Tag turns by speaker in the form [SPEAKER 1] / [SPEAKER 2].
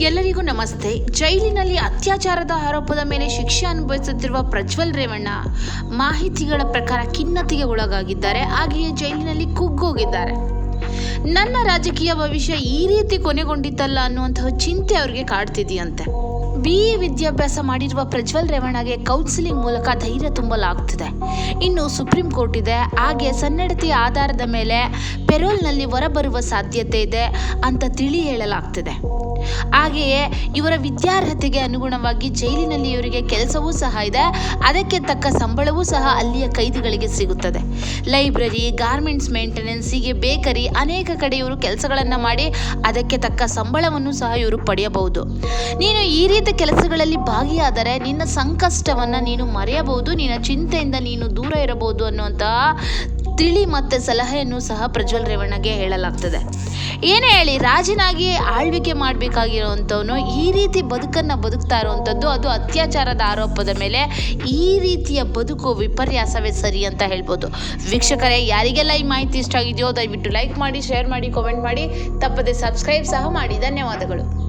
[SPEAKER 1] ಎಲ್ಲರಿಗೂ ನಮಸ್ತೆ. ಜೈಲಿನಲ್ಲಿ ಅತ್ಯಾಚಾರದ ಆರೋಪದ ಮೇಲೆ ಶಿಕ್ಷೆ ಅನುಭವಿಸುತ್ತಿರುವ ಪ್ರಜ್ವಲ್ ರೇವಣ್ಣ ಮಾಹಿತಿಗಳ ಪ್ರಕಾರ ಖಿನ್ನತೆಗೆ ಒಳಗಾಗಿದ್ದಾರೆ. ಹಾಗೆಯೇ ಜೈಲಿನಲ್ಲಿ ಕುಗ್ಗೋಗಿದ್ದಾರೆ. ನನ್ನ ರಾಜಕೀಯ ಭವಿಷ್ಯ ಈ ರೀತಿ ಕೊನೆಗೊಂಡಿತ್ತಲ್ಲ ಅನ್ನುವಂತಹ ಚಿಂತೆ ಅವರಿಗೆ ಕಾಡ್ತಿದೆಯಂತೆ. ಬಿ ಎ ವಿದ್ಯಾಭ್ಯಾಸ ಮಾಡಿರುವ ಪ್ರಜ್ವಲ್ ರೇವಣ್ಣಗೆ ಕೌನ್ಸಿಲಿಂಗ್ ಮೂಲಕ ಧೈರ್ಯ ತುಂಬಲಾಗ್ತಿದೆ. ಇನ್ನು ಸುಪ್ರೀಂ ಕೋರ್ಟ್ ಇದೆ. ಹಾಗೆ ಸನ್ನಡತೆಯ ಆಧಾರದ ಮೇಲೆ ಪೆರೋಲ್ನಲ್ಲಿ ಹೊರಬರುವ ಸಾಧ್ಯತೆ ಇದೆ ಅಂತ ತಿಳಿ ಹೇಳಲಾಗ್ತಿದೆ. ಹಾಗೆಯೇ ಇವರ ವಿದ್ಯಾರ್ಹತೆಗೆ ಅನುಗುಣವಾಗಿ ಜೈಲಿನಲ್ಲಿ ಇವರಿಗೆ ಕೆಲಸವೂ ಸಹ ಇದೆ. ಅದಕ್ಕೆ ತಕ್ಕ ಸಂಬಳವೂ ಸಹ ಅಲ್ಲಿಯ ಕೈದಿಗಳಿಗೆ ಸಿಗುತ್ತದೆ. ಲೈಬ್ರರಿ, ಗಾರ್ಮೆಂಟ್ಸ್ ಮೇಂಟೆನೆನ್ಸ್ ಹೀಗೆ ಬೇಕರಿ ಅನೇಕ ಕಡೆ ಇವರು ಕೆಲಸಗಳನ್ನು ಮಾಡಿ ಅದಕ್ಕೆ ತಕ್ಕ ಸಂಬಳವನ್ನು ಸಹ ಇವರು ಪಡೆಯಬಹುದು. ನೀನು ಈ ರೀತಿ ಕೆಲಸಗಳಲ್ಲಿ ಭಾಗಿಯಾದರೆ ನಿನ್ನ ಸಂಕಷ್ಟವನ್ನು ನೀನು ಮರೆಯಬಹುದು, ನಿನ್ನ ಚಿಂತೆಯಿಂದ ನೀನು ದೂರ ಇರಬಹುದು ಅನ್ನುವಂತಹ ತಿಳಿ ಮತ್ತು ಸಲಹೆಯನ್ನು ಸಹ ಪ್ರಜ್ವಲ್ ರೇವಣ್ಣಗೆ ಹೇಳಲಾಗ್ತದೆ. ಏನೇ ಹೇಳಿ ರಾಜನಾಗಿ ಆಳ್ವಿಕೆ ಮಾಡಬೇಕಾಗಿರುವಂಥವನು ಈ ರೀತಿ ಬದುಕನ್ನು ಬದುಕ್ತಾ ಇರುವಂಥದ್ದು ಅದು ಅತ್ಯಾಚಾರದ ಆರೋಪದ ಮೇಲೆ ಈ ರೀತಿಯ ಬದುಕು ವಿಪರ್ಯಾಸವೇ ಸರಿ ಅಂತ ಹೇಳ್ಬೋದು. ವೀಕ್ಷಕರೇ, ಯಾರಿಗೆಲ್ಲ ಈ ಮಾಹಿತಿ ಇಷ್ಟ ಆಗಿದೆಯೋ ದಯವಿಟ್ಟು ಲೈಕ್ ಮಾಡಿ ಶೇರ್ ಮಾಡಿ ಕಮೆಂಟ್ ಮಾಡಿ, ತಪ್ಪದೆ ಸಬ್ಸ್ಕ್ರೈಬ್ ಸಹ ಮಾಡಿ. ಧನ್ಯವಾದಗಳು.